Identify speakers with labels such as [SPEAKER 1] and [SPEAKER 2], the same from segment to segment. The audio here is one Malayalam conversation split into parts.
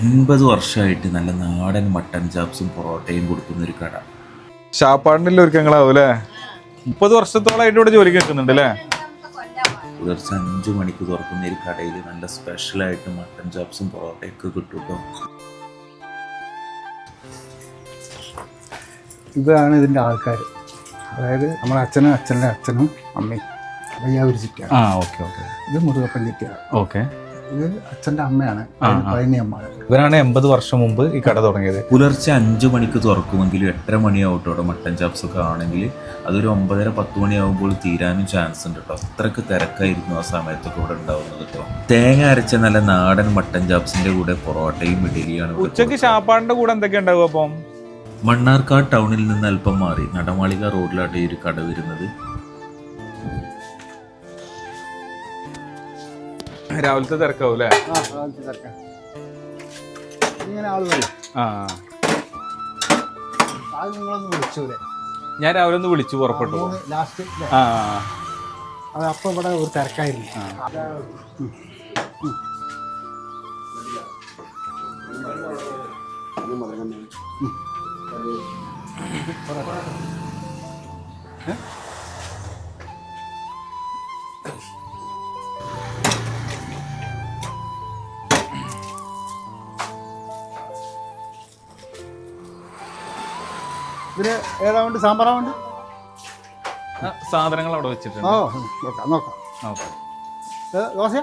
[SPEAKER 1] എൺപത് വർഷമായിട്ട് നല്ല നാടൻ മട്ടൻ ചാപ്സും പൊറോട്ടയും കൊടുക്കുന്ന ഒരു കട
[SPEAKER 2] ഷാപ്പാടിന്റെ ഒരുക്കങ്ങളാവും അല്ലേ മുപ്പത് വർഷത്തോളമായിട്ട് ഇവിടെ ജോലിക്ക് നിൽക്കുന്നുണ്ട് അല്ലേ
[SPEAKER 1] പുലർച്ചെ അഞ്ചു മണിക്ക് തുറക്കുന്ന ഒരു കടയിൽ നല്ല സ്പെഷ്യലായിട്ട് മട്ടൻ ചാപ്സും പൊറോട്ടയൊക്കെ കിട്ടും കേട്ടോ
[SPEAKER 3] ഇതാണ് ഇതിന്റെ ആൾക്കാർ അതായത് നമ്മുടെ അച്ഛനും അച്ഛന്റെ അച്ഛനും അമ്മയും. വയ്യാവൂർ ചിറ്റിയാണ്.
[SPEAKER 2] ആ ഓക്കെ ഓക്കെ.
[SPEAKER 3] ഇത് മുരുകപ്പൻ ചിറ്റിയാണ്.
[SPEAKER 2] ഓക്കെ.
[SPEAKER 3] ഇത് അച്ഛന്റെ അമ്മയാണ്. പഴനിയമ്മ
[SPEAKER 2] ഇവരാണ് എൺപത് വർഷം മുമ്പ് ഈ കട തുടങ്ങിയത്.
[SPEAKER 1] പുലർച്ചെ അഞ്ചു മണിക്ക് തുറക്കുമെങ്കിൽ എട്ടര മണിയാവട്ടോ മട്ടൻ ചാപ്സ് ഒക്കെ ആണെങ്കിൽ. അതൊരു ഒമ്പതര പത്ത് മണിയാവുമ്പോൾ തീരാനും ചാൻസ് ഉണ്ട് കേട്ടോ. അത്രയ്ക്ക് തിരക്കായിരുന്നു ആ സമയത്തൊക്കെ ഇവിടെ ഉണ്ടാവുന്നത് കേട്ടോ. തേങ്ങ അരച്ച നല്ല നാടൻ മട്ടൻ ചാപ്സിന്റെ കൂടെ പൊറോട്ടയും ഇഡലിയാണ്
[SPEAKER 2] ഉച്ചയ്ക്ക് ഷാപ്പാടിന്റെ കൂടെ എന്തൊക്കെ ഉണ്ടാവും അപ്പം?
[SPEAKER 1] മണ്ണാർക്കാട് ടൗണിൽ നിന്ന് അല്പം മാറി നടമാളിക റോഡിലാട്ട് ഈ ഒരു കട വരുന്നത്.
[SPEAKER 2] രാവിലത്തെ തിരക്കാവും അല്ലേ
[SPEAKER 3] ആ കാലത്ത് തിരക്കാം. ഇങ്ങനെ ആളുകൾ
[SPEAKER 2] ആ.
[SPEAKER 3] അത് നിങ്ങളൊന്ന് വിളിച്ചൂലെ
[SPEAKER 2] ഞാൻ രാവിലെ ഒന്ന് വിളിച്ചു പുറപ്പെട്ടു.
[SPEAKER 3] മൂന്ന് ലാസ്റ്റ്
[SPEAKER 2] ആ
[SPEAKER 3] അത് അപ്പം ഇവിടെ ഒരു തിരക്കായിരുന്നു. അത് ഉം. ഉം. ഉം. ഏ? ഏതാ സാമ്പാറാവുണ്ട് സാമ്പാറാ
[SPEAKER 2] സാധനങ്ങൾ അവിടെ വെച്ചിട്ടുണ്ട്.
[SPEAKER 3] ഓ നോക്കാം നോക്കാം.
[SPEAKER 2] ഓക്കെ.
[SPEAKER 3] ദോശ.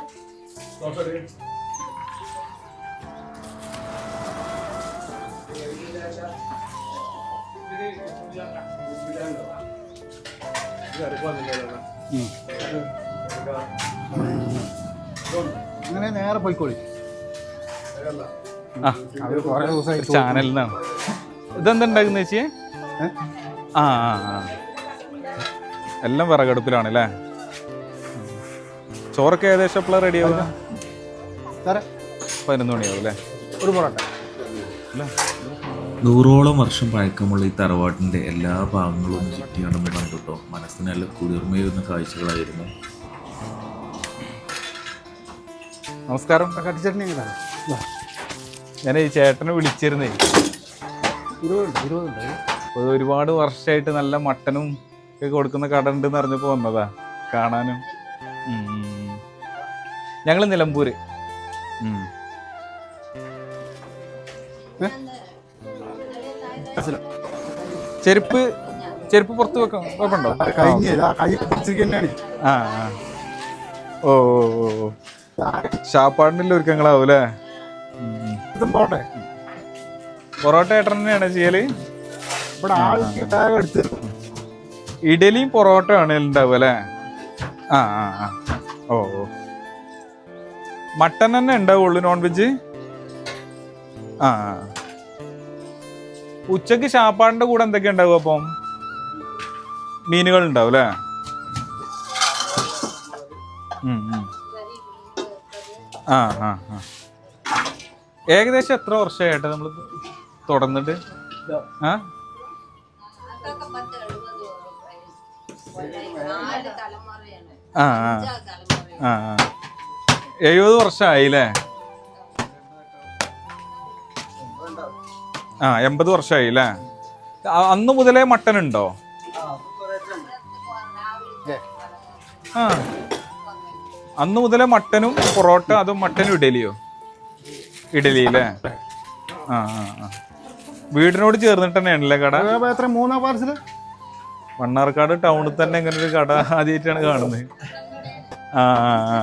[SPEAKER 3] അങ്ങനെ നേരെ പോയിക്കോളി.
[SPEAKER 2] ആ നിന്നാണ് ഇതെന്താ ഉണ്ടാക്കുന്ന ചേച്ചി?
[SPEAKER 3] ഏ?
[SPEAKER 2] ആ ആ ആ. എല്ലാം വിറകടുപ്പിലാണ് അല്ലേ? ചോറൊക്കെ ഏകദേശം എപ്പോഴാണ് റെഡി ആവുക? പതിനൊന്ന് മണിയാവും അല്ലേ?
[SPEAKER 3] ഒരു പൊറോട്ട.
[SPEAKER 1] നൂറോളം വർഷം പഴക്കമുള്ള ഈ തറവാട്ടിന്റെ എല്ലാ ഭാഗങ്ങളും ചുറ്റിയാണ് ഇവിടെ കേട്ടോ മനസ്സിന് നല്ല കുളിർമയുന്ന കാഴ്ചകളായിരുന്നു.
[SPEAKER 2] നമസ്കാരം.
[SPEAKER 3] കട്ടിച്ചട്ടിനി എങ്ങനെയാണ്?
[SPEAKER 2] ഞാൻ ഈ ചേട്ടനെ വിളിച്ചിരുന്നേ.
[SPEAKER 3] ഇരുപതുണ്ട് ഇരുപതുണ്ട്.
[SPEAKER 2] ഒരു- ഒരുപാട് വർഷമായിട്ട് നല്ല മട്ടനും ഒക്കെ കൊടുക്കുന്ന കട ഉണ്ടെന്ന് അറിഞ്ഞപ്പോൾ വന്നതാ കാണാനും. ഞങ്ങൾ നിലമ്പൂര്. ചെരുപ്പ് ചെരുപ്പ് പുറത്ത് വെക്കാം.
[SPEAKER 3] പിടിച്ചിരിക്കുന്നതാണ്
[SPEAKER 2] ആ. ഓ ഷാപ്പാടിന്റെ ഒരുക്കങ്ങളാവും അല്ലേ? ഉം.
[SPEAKER 3] ഇതും
[SPEAKER 2] പൊറോട്ട ഏട്ടൻ തന്നെയാണ് ചെയ്യൽ?
[SPEAKER 3] ഇവിടെ എടുത്ത്.
[SPEAKER 2] ഇഡലിയും പൊറോട്ടയാണ് ഉണ്ടാവുക അല്ലേ? ആ ആ ആ. ഓ ഓ. മട്ടൻ തന്നെ ഉണ്ടാവുള്ളൂ നോൺ വെജ് ആ. ഉച്ചയ്ക്ക് ഷാപ്പാടിന്റെ കൂടെ എന്തൊക്കെ ഉണ്ടാവും അപ്പം? മീനുകൾ ഉണ്ടാവും അല്ലേ. ആ ആ ആ. ഏകദേശം എത്ര വർഷമായിട്ട് നമ്മൾ തുടർന്നിട്ട്? ആ?
[SPEAKER 4] എഴുപത് നാല്
[SPEAKER 2] ആ ആ.
[SPEAKER 4] അഞ്ചാറ് തലമുറയാണ്
[SPEAKER 2] ആ. ആ. വർഷമായില്ലേ ആ എൺപത് വർഷമായി അല്ലേ അ- അന്ന് മുതലേ മട്ടൻ ഉണ്ടോ ആ. അന്ന് മുതലേ മട്ടനും പൊറോട്ട അതും മട്ടനും ഇഡലിയോ? ഇഡലി അല്ലേ ആ ആ ആ. വീടിനോട് ചേർന്നിട്ട് തന്നെയാണല്ലേ കട?
[SPEAKER 3] എത്ര? മൂന്നാം പാർസൽ
[SPEAKER 2] മണ്ണാർക്കാട് ടൗണിൽ തന്നെ ഇങ്ങനെ ഒരു കട ആദ്യമായിട്ടാണ് കാണുന്നത്. ആ ആ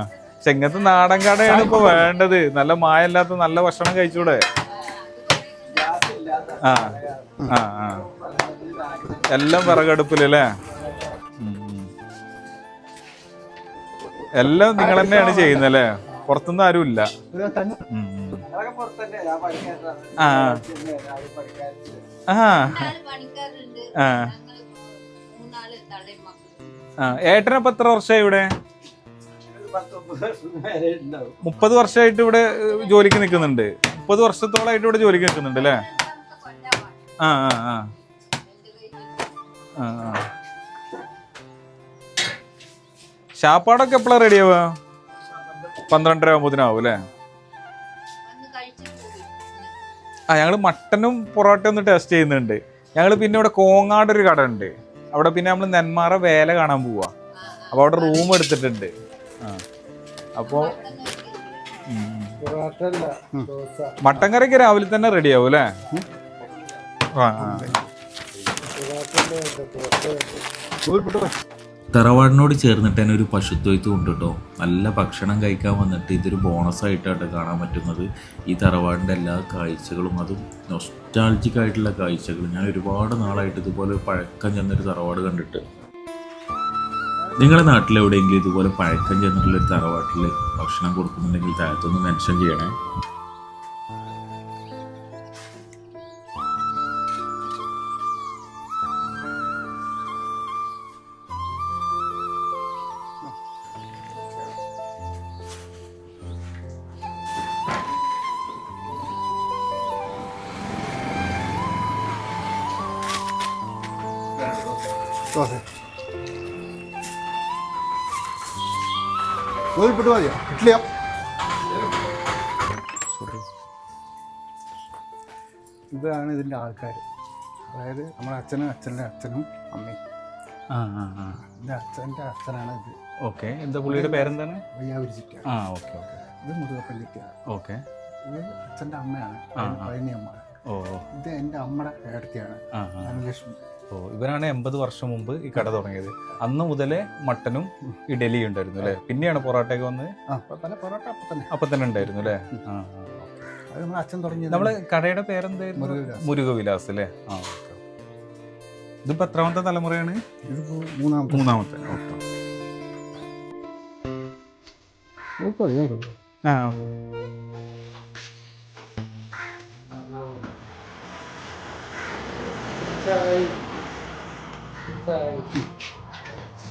[SPEAKER 2] ചെങ്ങത്ത് നാടൻ കടയാണ് ഇപ്പൊ വേണ്ടത്. നല്ല മായല്ലാത്ത നല്ല ഭക്ഷണം കഴിച്ചൂടെ? ആ ആ ആ. എല്ലാം വിറകടുപ്പിലല്ലേ. എല്ലാം നിങ്ങൾ തന്നെയാണ് ചെയ്യുന്നല്ലേ പുറത്തുനിന്ന് ആരും ഇല്ല. ആ. ആ. ആ. ആ. ഏട്ടനപ്പൊ എത്ര വർഷമായി ഇവിടെ? മുപ്പത് വർഷമായിട്ട് ഇവിടെ ജോലിക്ക് നിൽക്കുന്നുണ്ട്. മുപ്പത് വർഷത്തോളമായിട്ട് ഇവിടെ ജോലിക്ക് നിൽക്കുന്നുണ്ട് അല്ലേ? ആ ആ ആ. ഷാപ്പാടൊക്കെ എപ്പോഴാണ് റെഡിയാവുക ആവുക? പന്ത്രണ്ടര ആകുമ്പോഴത്തേനാവും അല്ലേ? ആ ഞങ്ങൾ മട്ടനും പൊറോട്ടയും ഒന്ന് ടേസ്റ്റ് ചെയ്യുന്നുണ്ട് ഞങ്ങൾ പിന്നെ ഇവിടെ കോങ്ങാട് ഒരു കട ഉണ്ട് അവിടെ പിന്നെ നമ്മൾ നെന്മാറ വേല കാണാൻ പോവാ അപ്പോൾ അവിടെ റൂം എടുത്തിട്ടുണ്ട് ആ അപ്പോൾ മട്ടൻ കറിക്ക് രാവിലെ തന്നെ റെഡി ആവും അല്ലേ ആ ആ
[SPEAKER 1] തറവാടിനോട് ചേർന്നിട്ട് തന്നെ ഒരു പശുത്തൊയ്ത്ത് ഉണ്ട് കേട്ടോ നല്ല ഭക്ഷണം കഴിക്കാൻ വന്നിട്ട് ഇതൊരു ബോണസ് ആയിട്ടാണ് കാണാൻ പറ്റുന്നത്. ഈ തറവാടിന്റെ എല്ലാ കാഴ്ചകളും അതും നൊസ്റ്റാൾജിക് ആയിട്ടുള്ള കാഴ്ചകൾ ഞാൻ ഒരുപാട് നാളായിട്ട് ഇതുപോലെ പഴക്കം ചെന്നൊരു തറവാട് കണ്ടിട്ട്. നിങ്ങളുടെ നാട്ടിലെവിടെയെങ്കിലും ഇതുപോലെ പഴക്കം ചെന്നിട്ടുള്ള ഒരു തറവാട്ടിൽ ഭക്ഷണം കൊടുക്കുന്നുണ്ടെങ്കിൽ താഴത്തൊന്ന് മെൻഷൻ ചെയ്യണേ.
[SPEAKER 3] ദോശ നൂൽപ്പെട്ട് മതിയോ ഇഡ്ഡലിയോ. ഇതാണ് ഇതിന്റെ ആൾക്കാർ അതായത് നമ്മുടെ അച്ഛനും അച്ഛന്റെ അച്ഛനും അമ്മയും.
[SPEAKER 2] ആ ആ ആ.
[SPEAKER 3] എന്റെ അച്ഛന്റെ അച്ഛനാണ് ഇത്.
[SPEAKER 2] ഓക്കെ എന്താ പുള്ളിയുടെ പേരെന്താണ്?
[SPEAKER 3] വയ്യാവിരിച്ചിട്ടാണ്.
[SPEAKER 2] ആ ഓക്കെ ഓക്കെ
[SPEAKER 3] ഇത് മുതുകപ്പള്ളിക്കാണ്
[SPEAKER 2] ഓക്കെ
[SPEAKER 3] ഇത് അച്ഛന്റെ അമ്മയാണ്. പഴനിയമ്മ
[SPEAKER 2] ഓ
[SPEAKER 3] ഇത് എന്റെ അമ്മയുടെ ഏടത്തിയാണ് ധനലക്ഷ്മി.
[SPEAKER 2] ഓ ഇവരാണ് എൺപത് വർഷം മുമ്പ് ഈ കട തുടങ്ങിയത്. അന്ന് മുതലേ മട്ടനും ഇഡലി ഉണ്ടായിരുന്നു അല്ലേ? പിന്നെയാണ് പൊറോട്ടയൊക്കെ വന്നത്?
[SPEAKER 3] അപ്പൊ അപ്പം തന്നെ പൊറോട്ട അപ്പൊ തന്നെ.
[SPEAKER 2] അപ്പൊ തന്നെ ഉണ്ടായിരുന്നു അല്ലേ? ആ
[SPEAKER 3] അച്ഛൻ തുടങ്ങി
[SPEAKER 2] നമ്മൾ കടയുടെ പേരെന്തായിരുന്നു?
[SPEAKER 3] മുരുകവിലാസ്.
[SPEAKER 2] അല്ലേ? ആ ഇതിപ്പോ എത്രാമത്തെ തലമുറയാണ്?
[SPEAKER 3] മൂന്നാമത്തെ.
[SPEAKER 2] മൂന്നാമത്തെ ഓക്കെ ആ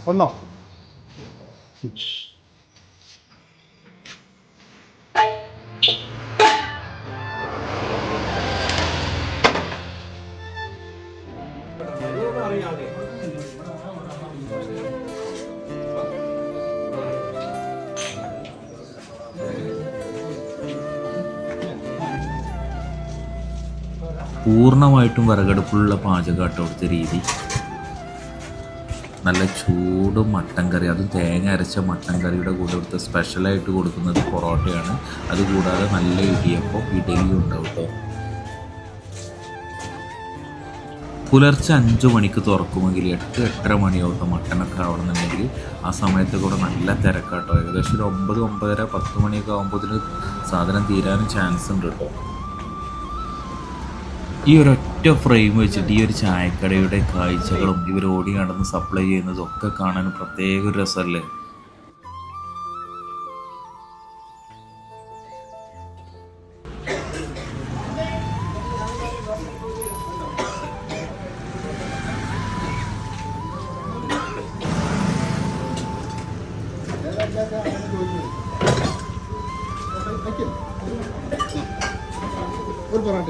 [SPEAKER 3] ഒന്നോ
[SPEAKER 1] പൂർണമായിട്ടും വിറകടുപ്പുള്ള പാചകമാട്ടോ അവിടുത്തെ രീതി. നല്ല ചൂട് മട്ടൻ കറി അതും തേങ്ങ അരച്ച മട്ടൻ കറിയുടെ കൂടെ ഇവിടുത്തെ സ്പെഷ്യലായിട്ട് കൊടുക്കുന്നത് പൊറോട്ടയാണ്. അതുകൂടാതെ നല്ല ഇടിയപ്പം ഇഡലിയും ഉണ്ടാവും കേട്ടോ പുലർച്ചെ അഞ്ച് മണിക്ക് തുറക്കുമെങ്കിൽ എട്ട് എട്ടര മണിയാവട്ടെ മട്ടനൊക്കെ ആവണമെന്നുണ്ടെങ്കിൽ. ആ സമയത്ത് കൂടെ നല്ല തിരക്കാട്ടോ. ഏകദേശം ഒരു ഒമ്പത് ഒമ്പതര പത്ത് മണിയൊക്കെ ആകുമ്പോഴത്തേന് സാധനം തീരാനും ചാൻസ് ഉണ്ട് കേട്ടോ ഈ ഒരൊറ്റ ഫ്രെയിം വെച്ചിട്ട് ഈ ഒരു ചായക്കടയുടെ കാഴ്ചകളും ഇവർ ഓടി നടന്ന് സപ്ലൈ ചെയ്യുന്നതും ഒക്കെ കാണാൻ പ്രത്യേക ഒരു രസമല്ലേ?
[SPEAKER 3] ഒരു പൊറോട്ട.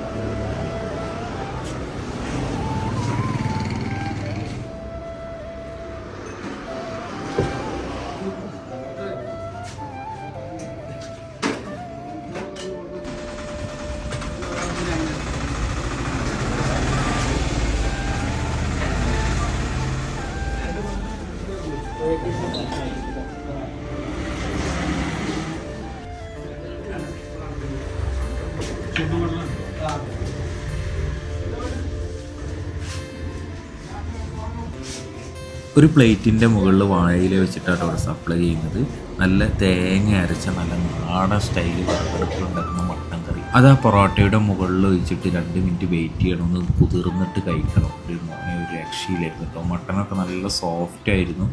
[SPEAKER 1] ഒരു പ്ലേറ്റിന്റെ മുകളിൽ വാഴയില വെച്ചിട്ടാണ് അവിടെ സപ്ലൈ ചെയ്യുന്നത്. നല്ല തേങ്ങ അരച്ച നല്ല നാടൻ സ്റ്റൈലിൽ വിറകടുപ്പിലുണ്ടാക്കുന്ന മട്ടൻ കറി. അത് ആ പൊറോട്ടയുടെ മുകളിൽ വെച്ചിട്ട് രണ്ട് മിനിറ്റ് വെയിറ്റ് ചെയ്യണം. ഒന്ന് കുതിർന്നിട്ട് കഴിക്കണം. ഒരു ഒരു രക്ഷയിലായിരുന്നു കേട്ടോ മട്ടനൊക്കെ നല്ല സോഫ്റ്റ് ആയിരുന്നു.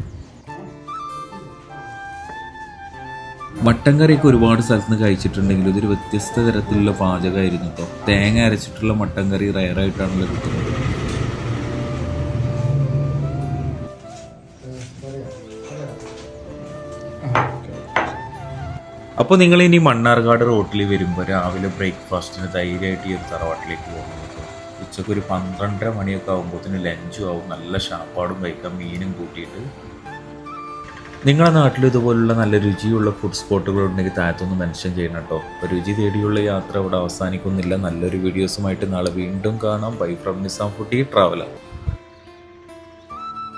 [SPEAKER 1] മട്ടൻ കറിയൊക്കെ ഒരുപാട് സ്ഥലത്ത് നിന്ന് കഴിച്ചിട്ടുണ്ടെങ്കിലും ഇതൊരു വ്യത്യസ്ത തരത്തിലുള്ള പാചകമായിരുന്നു കേട്ടോ തേങ്ങ അരച്ചിട്ടുള്ള മട്ടൻ കറി റയറായിട്ടാണല്ലോ കിട്ടുന്നത്. അപ്പോൾ നിങ്ങൾ ഇനി മണ്ണാർക്കാട് റോട്ടിൽ വരുമ്പോൾ രാവിലെ ബ്രേക്ക്ഫാസ്റ്റിന് ധൈര്യമായിട്ട് ഈ ഒരു തറവാട്ടിലേക്ക് പോകണം ഉച്ചയ്ക്ക് ഒരു പന്ത്രണ്ടര മണിയൊക്കെ ആകുമ്പോഴത്തേന് ലഞ്ചും ആവും. നല്ല ഷാപ്പാടും കഴിക്കാം മീനും കൂട്ടിയിട്ട്. നിങ്ങളുടെ നാട്ടിൽ ഇതുപോലുള്ള നല്ല രുചിയുള്ള ഫുഡ് സ്പോട്ടുകൾ ഉണ്ടെങ്കിൽ താഴത്തൊന്ന് മെൻഷൻ ചെയ്യണം കേട്ടോ. അപ്പോൾ രുചി തേടിയുള്ള യാത്ര ഇവിടെ അവസാനിക്കുന്നില്ല. നല്ലൊരു വീഡിയോസുമായിട്ട് നാളെ വീണ്ടും കാണാം. Bye from Nizam foodie traveller